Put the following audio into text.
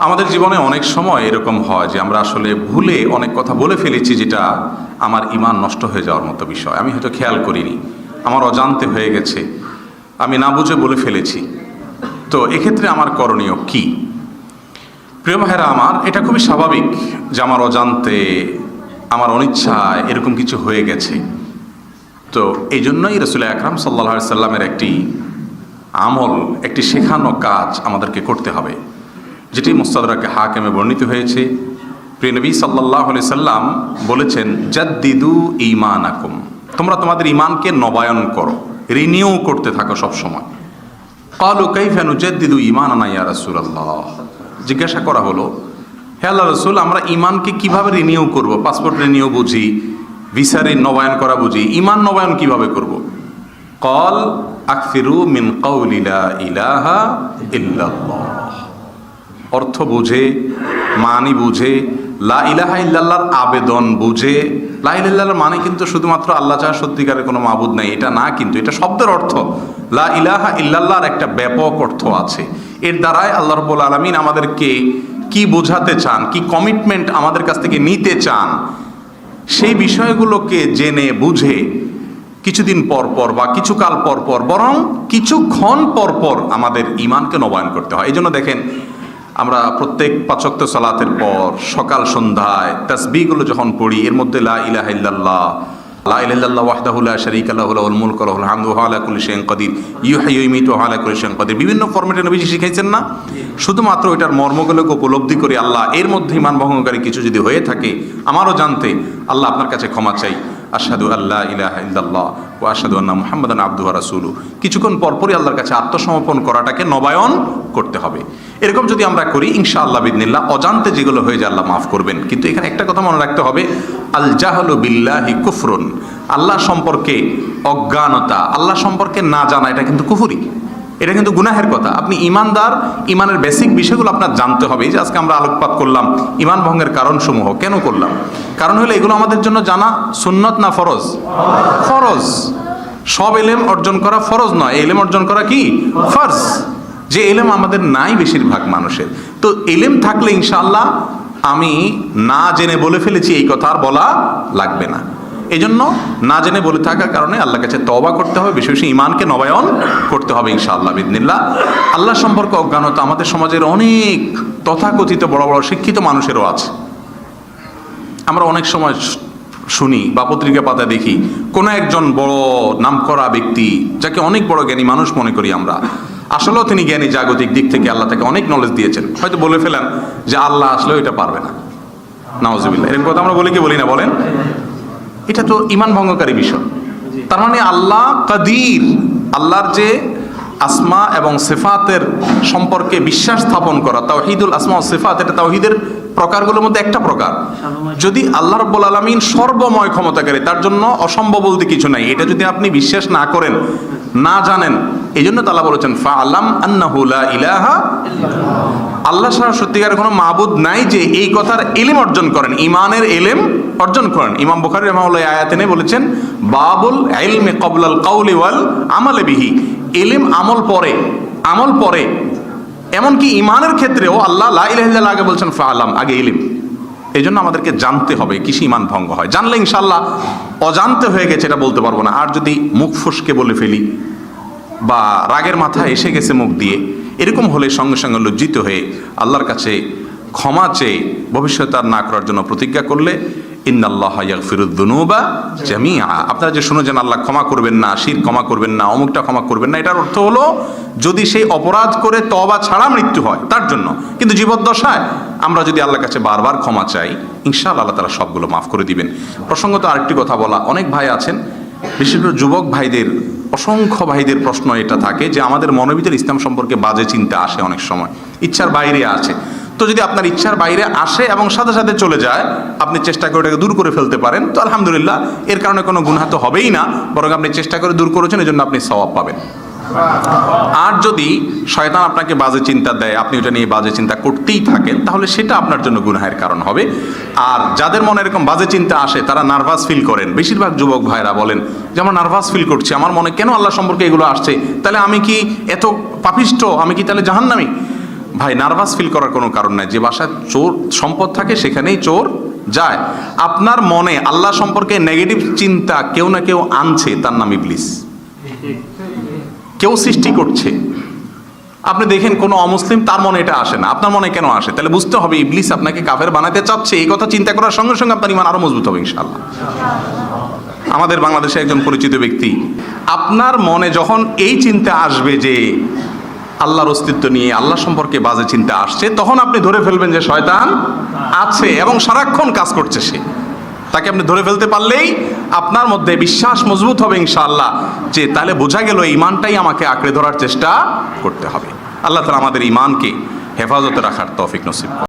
আমাদের জীবনে অনেক সময় এরকম হয় যে আমরা আসলে ভুলে অনেক কথা বলে ফেলেছি যেটা আমার ইমান নষ্ট হয়ে যাওয়ার মতো বিষয়। আমি হয়তো খেয়াল করিনি। আমার অজান্তে হয়ে গেছে। আমি না বুঝে বলে ফেলেছি। তো এক্ষেত্রে আমার করণীয় কি? প্রিয় ভাইরা আমার, এটা খুবই স্বাভাবিক যে আমার অজান্তে, আমার অনিচ্ছায় এরকম কিছু হয়ে গেছে। তো এই জন্যই রসুল আকরাম সাল্লা সাল্লামের একটি আমল, একটি শেখানো কাজ আমাদেরকে করতে হবে। যেটি মুস্তাদরাকে হাকেমে বর্ণিত হয়েছে। প্রিয়নবী সাল্লাহ আলি সাল্লাম বলেছেন, জাদ্দিদু ইমান আকুম তোমরা তোমাদের ইমানকে নবায়ন করো, রিনিউ করতে থাকো সবসময়। কালু কাইফানু জাদ্দিদু ইমান আনাইয়া রাসূলুল্লাহ? জিজ্ঞাসা করা হলো, হে আল্লাহ রসুল, আমরা ইমানকে কীভাবে রিনিউ করব? পাসপোর্ট রিনিউ বুঝি ভিসারে নবায়ন করা বুঝি ইমান নবায়ন কীভাবে করব? কল আকফিরু মিন কৌলিলা ইলাহা ইল্লাল্লাহ। অর্থ বুঝে, মানি বুঝে, লা ইলাহা ইল্লাল্লাহর আবেদন বুঝে। লা ইলাহা মানে কিন্তু শুধুমাত্র আল্লাহ ছাড়া সত্যিকারের কোনো মাবুদ নাই, এটা না কিন্তু, এটা শব্দের অর্থ। লা ইলাহা ইল্লাল্লাহর একটা ব্যাপক অর্থ আছে। এর দ্বারাই আল্লাহ রব্বুল আলমিন আমাদেরকে কি বোঝাতে চান, কি কমিটমেন্ট আমাদের কাছ থেকে নিতে চান, সেই বিষয়গুলোকে জেনে, বুঝে কিছুদিন পর পর বা কিছুকাল পর পর, বরং কিছুক্ষণ পর পর আমাদের ইমানকে নবায়ন করতে হয়। এই জন্য দেখেন আমরা প্রত্যেক পাচক্ত সালাতের পর সকাল সন্ধ্যায় তাসবিগুলো যখন পড়ি, এর মধ্যে লা ইলাহা ইল্লাল্লাহ, লা আলা বিভিন্ন ফরম্যাটে নবীজি শিখাইছেন না? শুধুমাত্র এটার মর্মগুলোকে উপলব্ধি করে আল্লাহ এর মধ্যে ইমান ভঙ্গকারী কিছু যদি হয়ে থাকে, আমারও জানতে আল্লাহ আপনার কাছে ক্ষমা চাই। আশহাদু আল্লাহ ইলাহ ইল্লাল্লাহ ও আশহাদু আন্না মুহাম্মাদান আবদুহু ওয়া রাসূলুহু। কিছুক্ষণ পরপরই আল্লাহর কাছে আত্মসমর্পণ করাটাকে নবায়ন করতে হবে। এরকম যদি আমরা করি, ইনশাআল্লাহ বিদিনিল্লাহ অজান্তে যেগুলো হয়ে যায় আল্লাহ মাফ করবেন। কিন্তু এখানে একটা কথা মনে রাখতে হবে, আল জাহলু বিল্লাহি কুফরুন। আল্লাহ সম্পর্কে অজ্ঞানতা, আল্লাহ সম্পর্কে না জানা, এটা কিন্তু কুফুরি। এটা কিন্তু গুনাহের কথা। আপনি ইমানদার, ইমানের বেসিক বিষয়গুলো আপনার জানতে হবে। এই যে আজকে আমরা আলোকপাত করলাম, ইমান ভঙ্গের কারণসমূহ। কেন করলাম? কারণ হলো এগুলো আমাদের জন্য জানা সুন্নত না ফরজ? ফরজ। সব এলেম অর্জন করা ফরজ নয়। এলেম অর্জন করা কি? ফরজ। যে এলেম আমাদের নাই বেশিরভাগ মানুষের। তো এলেম থাকলে ইনশাআল্লাহ আমি না জেনে বলে ফেলেছি এই কথা আর বলা লাগবে না। এই জন্য না জেনে বলে থাকার কারণে আল্লাহ কাছে তবা করতে হবে বেশি বেশি ইমানকে নবায়ন করতে হবে ইনশাআল্লাহ বিদিনিল্লাহ আল্লাহ সম্পর্কে অজ্ঞানতা আমাদের সমাজের অনেক তথাকথিত বড় বড় শিক্ষিত মানুষেরও আছে। আমরা অনেক সময় শুনি বা পত্রিকা পাতা দেখি, কোনো একজন বড় নামকরা ব্যক্তি, যাকে অনেক বড় জ্ঞানী মানুষ মনে করি আমরা, আসলেও তিনি জ্ঞানী জাগতিক দিক থেকে আল্লাহ তাকে অনেক নলেজ দিয়েছেন। হয়তো বলে ফেলেন যে আল্লাহ আসলেও এটা পারবে না। নওয়াজবিল্লা এরকম কথা আমরা বলি কি বলি না বলেন? এটা তো ইমান ভঙ্গকারী বিষয়। তার মানে আল্লাহ কাদির আল্লাহর যে আসমা এবং সেফাতের সম্পর্কে বিশ্বাস স্থাপন করা তাওহিদুল আসমা ও সেফাত এটা তাওহিদের প্রকারগুলোর মধ্যে একটা প্রকার। যদি আল্লাহ রব্বুল আলমিন সর্বময় ক্ষমতাকারী তার জন্য অসম্ভব বলতে কিছু নাই। এটা যদি আপনি বিশ্বাস না করেন না জানেন এই জন্য তালা বলেছেন ফা আলাম আন্নাহুলা ইলাহা আল্লাহ ছাড়া সত্যিকার কোনো মাবুদ নাই যে এই কথার এলেম অর্জন করেন। ইমানের এলেম অর্জন করেন। ইমাম বুখারি রহমাউল্লাহ আয়াতেনে বলেছেন, বাবুল ইলমে কবলাল কাউলি ওয়াল আমালে বিহি। এলেম আমল পরে আমল পরে। এমনকি ইমানের ক্ষেত্রেও আল্লাহ লা ইলাহা আগে বলছেন ফা আলাম আগে ইলিম। এই জন্য আমাদেরকে জানতে হবে কিসে ইমান ভঙ্গ হয়। জানলে ইনশাল্লাহ অজান্তে হয়ে গেছে, এটা বলতে পারব না। আর যদি মুখ ফুসকে বলে ফেলি, বা রাগের মাথায় এসে গেছে মুখ দিয়ে, এরকম হলে সঙ্গে সঙ্গে লজ্জিত হয়ে আল্লাহর কাছে ক্ষমা চেয়ে ভবিষ্যৎ আর না করার জন্য প্রতিজ্ঞা করলে ইন্নাল্লাহ ফিরুদ্দুনুবা জামিয়া আপনারা যে শুনেছেন আল্লাহ ক্ষমা করবেন না শির ক্ষমা করবেন না, অমুকটা ক্ষমা করবেন না, এটার অর্থ হলো যদি সেই অপরাধ করে তবা ছাড়া মৃত্যু হয়, তার জন্য। কিন্তু জীবদ্দশায় আমরা যদি আল্লাহর কাছে বারবার ক্ষমা চাই, ইনশাআল্লাহ আল্লাহ তারা সবগুলো মাফ করে দিবেন। প্রসঙ্গত আরেকটি কথা বলা, অনেক ভাই আছেন, বিশেষ করে যুবক ভাইদের, অসংখ্য ভাইদের প্রশ্ন এটা থাকে যে আমাদের মনের ভিতরে ইসলাম সম্পর্কে বাজে চিন্তা আসে অনেক সময়। ইচ্ছার বাইরে আছে। তো যদি আপনার ইচ্ছার বাইরে আসে এবং সাথে সাথে চলে যায়, আপনি চেষ্টা করে ওটাকে দূর করে ফেলতে পারেন। তো আলহামদুলিল্লাহ, এর কারণে কোনো গুণা তো হবেই না, বরং আপনি চেষ্টা করে দূর করেছেন, এজন্য আপনি সওয়াব পাবেন। আর যদি শয়তান আপনাকে বাজে চিন্তা দেয়, আপনি ওটা নিয়ে বাজে চিন্তা করতেই থাকেন, তাহলে সেটা আপনার জন্য গুনাহের কারণ হবে। আর যাদের মনে এরকম বাজে চিন্তা আসে, তারা নার্ভাস ফিল করেন। বেশিরভাগ যুবক ভাইরা বলেন যে, আমার নার্ভাস ফিল করছি, আমার মনে কেন আল্লাহ সম্পর্কে এগুলো আসছে? তাহলে আমি কি এত পাপিষ্ট? আমি কি তাহলে জাহান্নামি? ভাই নার্ভাস ফিল করার কোনো কারণ নাই। যে বাসায় চোর সম্পদ থাকে, সেখানেই চোর যায়। আপনার মনে আল্লাহ সম্পর্কে নেগেটিভ চিন্তা কেউ না কেউ আনছে, তার নাম ইবলিস। কেউ সৃষ্টি করছে। আপনি দেখেন কোনো অমুসলিম, তার মনে এটা আসে না। আপনার মনে কেন আসে? তাহলে বুঝতে হবে, ইবলিস আপনাকে কাফের বানাতে চাচ্ছে। এই কথা চিন্তা করার সঙ্গে সঙ্গে আপনার ইমান আরও মজবুত হবে ইনশাল্লাহ আমাদের বাংলাদেশে একজন পরিচিত ব্যক্তি, আপনার মনে যখন এই চিন্তা আসবে যে আল্লাহর অস্তিত্ব নিয়ে, আল্লাহ সম্পর্কে বাজে চিন্তা আসছে, তখন আপনি ধরে ফেলবেন যে শয়তান আছে এবং সারাক্ষণ কাজ করছে সে তাকে আপনি ধরে ফেলতে পারলেই আপনার মধ্যে বিশ্বাস মজবুত হবে ইনশাআল্লাহ যে তাহলে বোঝা গেল ইমানটাই আমাকে আঁকড়ে ধরার চেষ্টা করতে হবে আল্লাহ তালা আমাদের ইমানকে হেফাজতে রাখার তৌফিক নসিব।